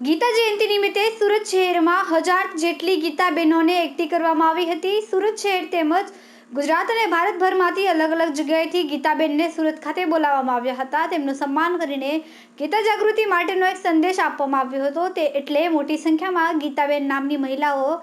ગીતા જયંતિ નિમિત્તે સુરત શહેરમાં હજાર જેટલી ગીતા બહેનોને એકઠી કરવામાં આવી હતી. સુરત શહેર તેમજ ગુજરાત અને ભારતભરમાંથી અલગ અલગ જગ્યાએથી ગીતાબેનને સુરત ખાતે બોલાવવામાં આવ્યા હતા. તેમનું સન્માન કરીને ગીતા જાગૃતિ માટેનો એક સંદેશ આપવામાં આવ્યો હતો. તે એટલે મોટી સંખ્યામાં ગીતાબેન નામની મહિલાઓ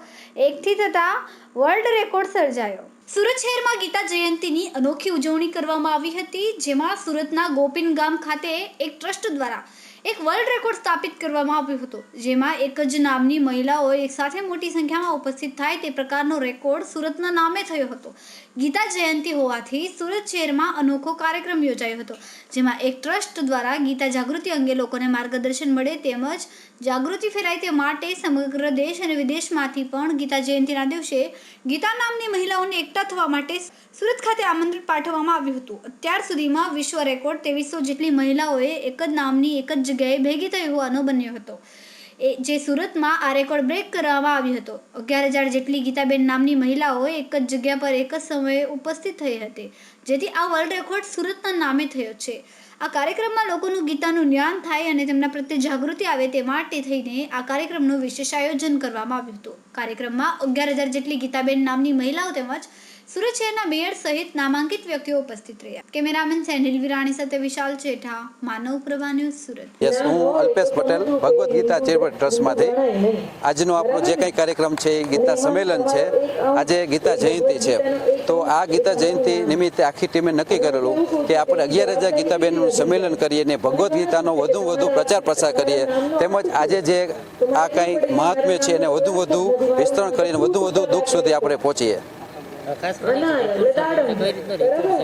એકઠી થતા વર્લ્ડ રેકોર્ડ સર્જાયો. સુરત શહેરમાં ગીતા જયંતિની અનોખી ઉજવણી કરવામાં આવી હતી, જેમાં સુરતના ગોપીન ગામ ખાતે એક ટ્રસ્ટ દ્વારા એક વર્લ્ડ રેકોર્ડ સ્થાપિત કરવામાં આવ્યો હતો, જેમાં એક જ નામની મહિલાઓ એકસાથે મોટી સંખ્યામાં ઉપસ્થિત થાય તે પ્રકારનો રેકોર્ડ સુરતના નામે થયો હતો. ગીતા જયંતિ હોવાથી સુરત શહેરમાં અનોખો કાર્યક્રમ યોજાયો હતો, જેમાં એક ટ્રસ્ટ દ્વારા ગીતા જાગૃતિ અંગે લોકોને માર્ગદર્શન મળે તેમજ જાગૃતિ ફેલાય તે માટે સમગ્ર દેશ અને વિદેશમાંથી પણ ગીતા જયંતિના દિવસે ગીતા નામની મહિલાઓને એકઠા થવા માટે સુરત ખાતે આમંત્રણ પાઠવવામાં આવ્યું હતું. અત્યાર સુધીમાં વિશ્વ રેકોર્ડ ત્રેવીસો જેટલી મહિલાઓએ એક જ નામની એક જ જગ્યાએ ભેગી થઈ હોવાનો બન્યો હતો. એ જે સુરતમાં આ રેકોર્ડ બ્રેક કરવામાં આવ્યો હતો. અગિયાર હજાર જેટલી ગીતાબેન નામની મહિલાઓ એક જ જગ્યા પર એક જ સમયે ઉપસ્થિત થઈ હતી. જેથી આ વર્લ્ડ રેકોર્ડ સુરતના નામે થયો છે. આ કાર્યક્રમમાં લોકોનું ગીતાનું જ્ઞાન થાય અને તેમના પ્રત્યે જાગૃતિ આવે તે માટે થઈને આ કાર્યક્રમનું વિશેષ આયોજન કરવામાં આવ્યું હતું. કાર્યક્રમમાં અગિયાર હજાર જેટલી ગીતાબેન નામની મહિલાઓ તેમજ સુરત શહેરના મેયર સહિત નામાંકિત વ્યક્તિઓ ઉપસ્થિત રહ્યા. કેમેરામેન સેનિલ વિરાણી સાથે વિશાલ ચેઠા માનવ પ્રભા ન્યૂઝ સુરત. યસ હું અલ્પેશ પટેલ, ભગવદ્ ગીતા ચેરિટેબલ ટ્રસ્ટમાંથી. આજનો આપણો જે કંઈ કાર્યક્રમ છે, એ ગીતા સંમેલન છે. આજે ગીતા જયંતિ છે. તો આ ગીતા જયંતિ નિમિત્તે આખી ટીમે નક્કી કરેલું કે આપણે અગિયાર હજાર ગીતાબેનનું સંમેલન કરીએ ને ભગવદ્ ગીતાનો વધુ વધુ પ્રચાર પ્રસાર કરીએ. તેમજ આજે જે આ કંઈ મહાત્મ્ય છે એને વધુ વધુ વિસ્તરણ કરીને વધુ વધુ દુઃખ સુધી આપણે પહોંચીએ.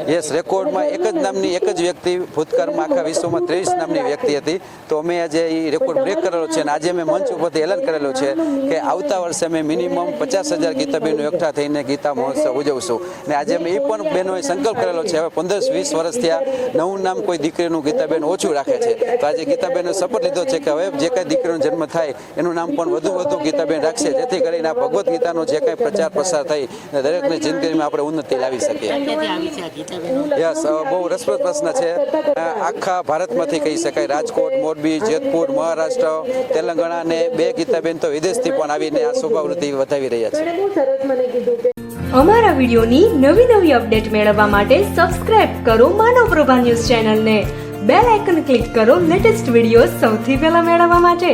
યસ રેકોર્ડમાં એક જ નામની એક જ વ્યક્તિ ભૂતકાળમાં આખા વિશ્વમાં ત્રેવીસ નામની વ્યક્તિ હતી. તો અમે આજે એ રેકોર્ડ બ્રેક કરેલો છે અને આજે મેં મંચ ઉપરથી એલાન કરેલો છે કે આવતા વર્ષે અમે મિનિમમ પચાસ હજાર ગીતા એકઠા થઈને ગીતા મહોત્સવ ઉજવશું. અને આજે અમે એ પણ બહેનોએ સંકલ્પ કરેલો છે, હવે પંદર વીસ વર્ષ થયા નવું નામ કોઈ દીકરીનું ગીતાબેન ઓછું રાખે છે. તો આજે ગીતાબેનનો શપથ લીધો છે કે હવે જે કાંઈ દીકરીનો જન્મ થાય એનું નામ પણ વધુ વધુ ગીતાબેન રાખશે. જેથી કરીને આ ભગવદ્ ગીતાનો જે કાંઈ પ્રચાર પ્રસાર થઈ દરેકની જિંદગીમાં આપણે ઉન્નતિ લાવી શકીએ. યસ બહુ રસપ્રદ પ્રશ્ન છે. આખા ભારતમાંથી કહી શકાય રાજકોટ મોરબી જેતપુર મહારાષ્ટ્ર તેલંગાણા અને બે ગીતાબેન તો વિદેશથી પણ આવીને આ શોભાવૃત્તિ વધાવી રહ્યા છે. એણે બહુ સરસ મને કીધું કે અમારા વિડિયોની નવી નવી અપડેટ મેળવવા માટે સબસ્ક્રાઇબ કરો માનવ પ્રભા ન્યૂઝ ચેનલને. બેલ આઇકન ક્લિક કરો લેટેસ્ટ વીડિયો સૌથી પહેલા મેળવવા માટે.